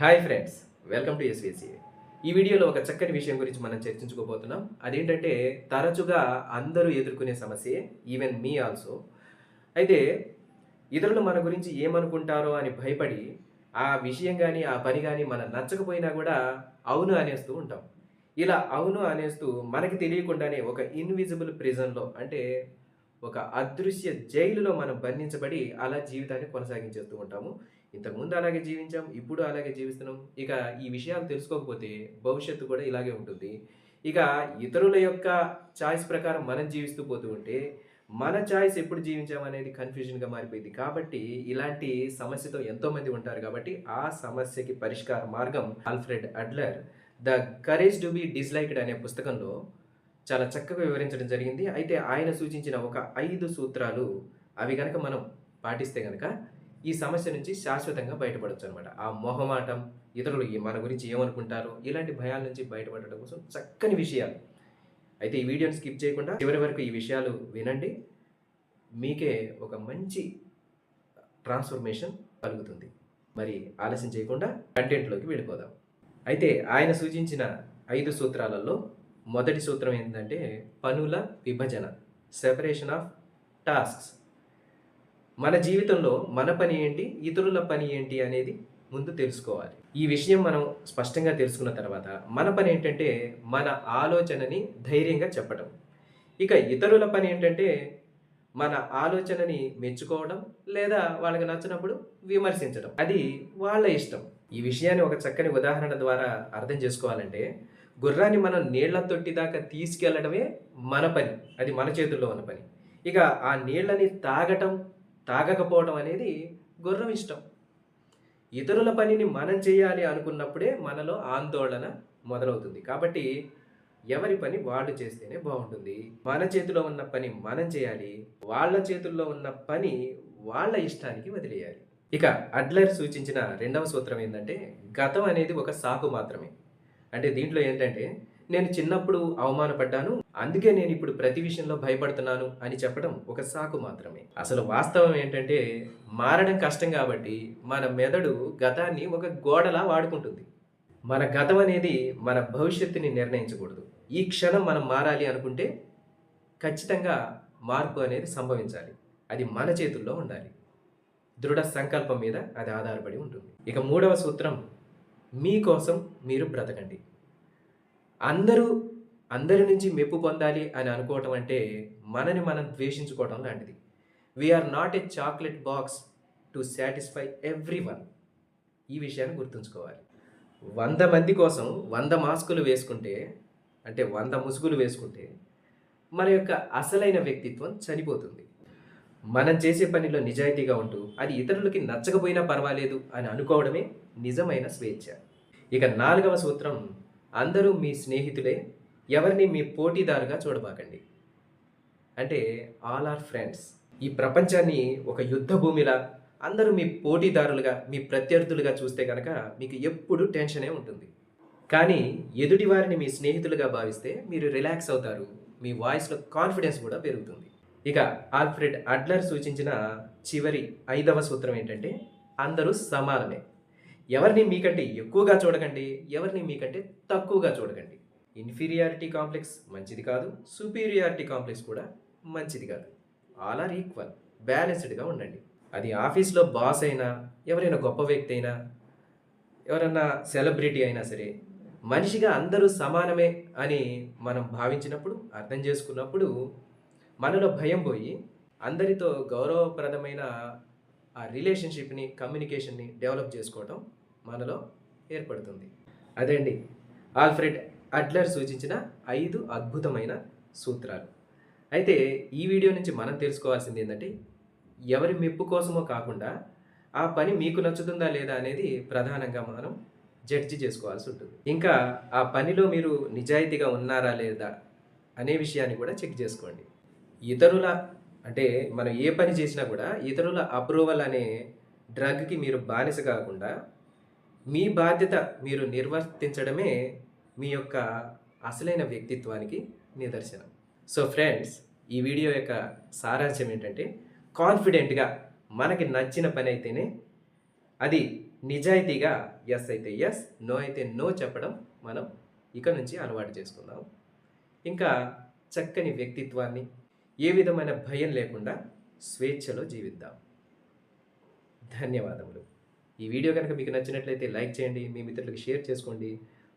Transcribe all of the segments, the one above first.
Hi friends welcome to SVCA ఈ వీడియోలో ఒక చక్కని విషయం గురించి మనం చర్చించుకోబోతున్నాం. అదేంటంటే తరచుగా అందరూ ఎదుర్కొనే సమస్యే ఈవెన్ మీ ఆల్సో అయితే ఇతరులు మన గురించి ఏమనుకుంటారో అని భయపడి ఆ విషయం కానీ ఆ పని కానీ మనం నచ్చకపోయినా కూడా అవును అనేస్తూ ఉంటాం. ఇలా అవును అనేస్తూ మనకి తెలియకుండానే ఒక ఇన్విజిబుల్ ప్రిజన్లో అంటే ఒక అదృశ్య జైలులో మనం బంధించబడి అలా జీవితాన్ని కొనసాగించేస్తూ ఉంటాము. ఇంతకుముందు అలాగే జీవించాం ఇప్పుడు అలాగే జీవిస్తున్నాం. ఇక ఈ విషయాలు తెలుసుకోకపోతే భవిష్యత్తు కూడా ఇలాగే ఉంటుంది. ఇక ఇతరుల యొక్క చాయిస్ ప్రకారం మనం జీవిస్తూ పోతూ ఉంటే మన చాయిస్ ఎప్పుడు జీవించామనేది కన్ఫ్యూజన్గా మారిపోయింది. కాబట్టి ఇలాంటి సమస్యతో ఎంతోమంది ఉంటారు కాబట్టి ఆ సమస్యకి పరిష్కార మార్గం Alfred Adler the courage to be disliked అనే పుస్తకంలో చాలా చక్కగా వివరించడం జరిగింది. అయితే ఆయన సూచించిన ఒక ఐదు సూత్రాలు అవి కనుక మనం పాటిస్తే కనుక ఈ సమస్య నుంచి శాశ్వతంగా బయటపడవచ్చు అనమాట ఆ మొహమాటం ఇతరులు ఈ- మన గురించి ఏమనుకుంటారో ఇలాంటి భయాల నుంచి బయటపడటం కోసం చక్కని విషయాలు. అయితే ఈ వీడియోని స్కిప్ చేయకుండా చివరి వరకు ఈ విషయాలు వినండి. మీకే ఒక మంచి ట్రాన్స్ఫర్మేషన్ కలుగుతుంది. మరి ఆలస్యం చేయకుండా కంటెంట్లోకి వెళ్ళిపోదాం. అయితే ఆయన సూచించిన ఐదు సూత్రాలలో మొదటి సూత్రం ఏంటంటే పనుల విభజన సెపరేషన్ ఆఫ్ టాస్క్స్ మన జీవితంలో మన పని ఏంటి? ఇతరుల పని ఏంటి అనేది ముందు తెలుసుకోవాలి. ఈ విషయం మనం స్పష్టంగా తెలుసుకున్న తర్వాత మన పని ఏంటంటే మన ఆలోచనని ధైర్యంగా చెప్పడం ఇక ఇతరుల పని ఏంటంటే మన ఆలోచనని మెచ్చుకోవడం లేదా వాళ్ళకి నచ్చినప్పుడు విమర్శించడం అది వాళ్ళ ఇష్టం. ఈ విషయాన్ని ఒక చక్కని ఉదాహరణ ద్వారా అర్థం చేసుకోవాలంటే గుర్రాన్ని మనం నీళ్ళ తొట్టి దాకా తీసుకెళ్ళడమే మన పని. అది మన చేతుల్లో ఉన్న పని. ఇక ఆ నీళ్ళని తాగటం తాగకపోవడం అనేది గుర్రం ఇష్టం. ఇతరుల పనిని మనం చేయాలి అనుకున్నప్పుడే మనలో ఆందోళన మొదలవుతుంది. కాబట్టి ఎవరి పని వాళ్ళు చేస్తేనే బాగుంటుంది. మన చేతిలో ఉన్న పని మనం చేయాలి. వాళ్ళ చేతుల్లో ఉన్న పని వాళ్ళ ఇష్టానికి వదిలేయాలి. ఇక అడ్లర్ సూచించిన రెండవ సూత్రం ఏంటంటే గతం అనేది ఒక సాకు మాత్రమే. అంటే దీంట్లో ఏంటంటే నేను చిన్నప్పుడు అవమానపడ్డాను అందుకే నేను ఇప్పుడు ప్రతి విషయంలో భయపడుతున్నాను అని చెప్పడం ఒక సాకు మాత్రమే. అసలు వాస్తవం ఏంటంటే మారడం కష్టం కాబట్టి మన మెదడు గతాన్ని ఒక గోడలా వాడుకుంటుంది. మన గతం అనేది మన భవిష్యత్తుని నిర్ణయించకూడదు. ఈ క్షణం మనం మారాలి అనుకుంటే ఖచ్చితంగా మార్పు అనేది సంభవించాలి. అది మన చేతుల్లో ఉండాలి. దృఢ సంకల్పం మీద అది ఆధారపడి ఉంటుంది. ఇక మూడవ సూత్రం మీకోసం మీరు బ్రతకండి. అందరూ అందరి నుంచి మెప్పు పొందాలి అని అనుకోవటం అంటే మనని మనం ద్వేషించుకోవడం లాంటిది. We are not a chocolate box to satisfy everyone ఈ విషయాన్ని గుర్తుంచుకోవాలి. వంద మంది కోసం వంద మాస్కులు వేసుకుంటే అంటే వంద ముసుగులు వేసుకుంటే మన యొక్క అసలైన వ్యక్తిత్వం చనిపోతుంది. మనం చేసే పనిలో నిజాయితీగా ఉంటూ అది ఇతరులకి నచ్చకపోయినా పర్వాలేదు అని అనుకోవడమే నిజమైన స్వేచ్ఛ. ఇక నాలుగవ సూత్రం అందరూ మీ స్నేహితులే ఎవరిని మీ పోటీదారుగా చూడబాకండి. అంటే ఆల్ ఆర్ ఫ్రెండ్స్. ఈ ప్రపంచాన్ని ఒక యుద్ధ భూమిలా అందరూ మీ పోటీదారులుగా మీ ప్రత్యర్థులుగా చూస్తే కనుక మీకు ఎప్పుడు టెన్షనే ఉంటుంది. కానీ ఎదుటి వారిని మీ స్నేహితులుగా భావిస్తే మీరు రిలాక్స్ అవుతారు మీ వాయిస్లో కాన్ఫిడెన్స్ కూడా పెరుగుతుంది. ఇక ఆల్ఫ్రెడ్ అడ్లర్ సూచించిన చివరి ఐదవ సూత్రం ఏంటంటే అందరూ సమానమే. ఎవరిని మీకంటే ఎక్కువగా చూడకండి ఎవరిని మీకంటే తక్కువగా చూడకండి. ఇన్ఫీరియారిటీ కాంప్లెక్స్ మంచిది కాదు సుపీరియారిటీ కాంప్లెక్స్ కూడా మంచిది కాదు. ఆల్ ఆర్ ఈక్వల్ బ్యాలెన్స్డ్గా ఉండండి. అది ఆఫీస్లో బాస్ అయినా ఎవరైనా గొప్ప వ్యక్తి అయినా ఎవరన్నా సెలబ్రిటీ అయినా సరే మనిషిగా అందరూ సమానమే అని మనం భావించినప్పుడు అర్థం చేసుకున్నప్పుడు మనలో భయం పోయి అందరితో గౌరవప్రదమైన ఆ రిలేషన్షిప్ని కమ్యూనికేషన్ని డెవలప్ చేసుకోవటం మనలో ఏర్పడుతుంది. అదే అండి ఆల్ఫ్రెడ్ అడ్లర్ సూచించిన ఐదు అద్భుతమైన సూత్రాలు. అయితే ఈ వీడియో నుంచి మనం తెలుసుకోవాల్సింది ఏంటంటే ఎవరి మెప్పు కోసమో కాకుండా ఆ పని మీకు నచ్చుతుందా లేదా అనేది ప్రధానంగా మనం జడ్జి చేసుకోవాల్సి ఉంటుంది. ఇంకా ఆ పనిలో మీరు నిజాయితీగా ఉన్నారా లేదా అనే విషయాన్ని కూడా చెక్ చేసుకోండి. ఇతరుల అంటే మనం ఏ పని చేసినా కూడా ఇతరుల అప్రూవల్ అనే డ్రగ్కి మీరు బానిస కాకుండా మీ బాధ్యత మీరు నిర్వర్తించడమే మీ యొక్క అసలైన వ్యక్తిత్వానికి నిదర్శనం. సో ఫ్రెండ్స్ ఈ వీడియో యొక్క సారాంశం ఏంటంటే కాన్ఫిడెంట్గా మనకి నచ్చిన పని అయితేనే అది నిజాయితీగా ఎస్ అయితే ఎస్ నో అయితే నో చెప్పడం మనం ఇక నుంచి అలవాటు చేసుకుందాం. ఇంకా చక్కని వ్యక్తిత్వాన్ని ఏ విధమైన భయం లేకుండా స్వేచ్ఛలో జీవిద్దాం. ధన్యవాదములు. ఈ వీడియో కనుక మీకు నచ్చినట్లయితే లైక్ చేయండి మీ మిత్రులకు షేర్ చేసుకోండి.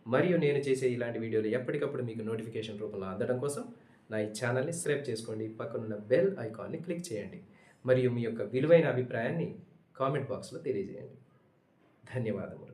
మరియు నేను చేసే ఇలాంటి వీడియోలు ఎప్పటికప్పుడు మీకు నోటిఫికేషన్ రూపంలో అందడం కోసం నా ఈ ఛానల్ని సబ్స్క్రైబ్ చేసుకోండి. పక్కనున్న బెల్ ఐకాన్ని క్లిక్ చేయండి. మరియు మీ యొక్క విలువైన అభిప్రాయాన్ని కామెంట్ బాక్స్లో తెలియజేయండి. ధన్యవాదములు.